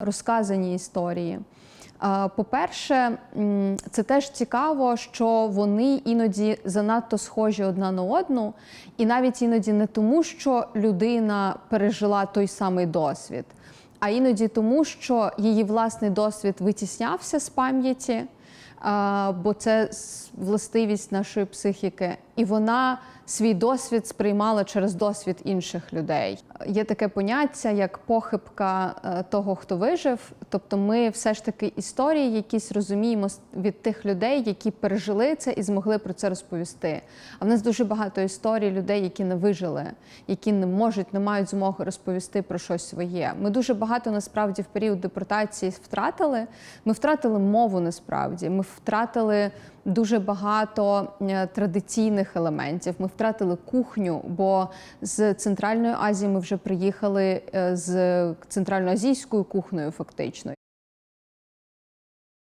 розказані історії. По-перше, це теж цікаво, що вони іноді занадто схожі одна на одну, і навіть іноді не тому, що людина пережила той самий досвід, а іноді тому, що її власний досвід витіснявся з пам'яті, бо це властивість нашої психіки, і вона свій досвід сприймала через досвід інших людей. Є таке поняття як похибка е, того, хто вижив. Тобто, ми все ж таки історії якісь розуміємо від тих людей, які пережили це і змогли про це розповісти. А в нас дуже багато історій людей, які не вижили, які не можуть, не мають змоги розповісти про щось своє. Ми дуже багато насправді в період депортації втратили. Ми втратили мову насправді. Ми втратили дуже багато е, традиційних елементів. Ми втратили кухню, бо з Центральної Азії ми вже приїхали е, з центральноазійською кухнею, фактично.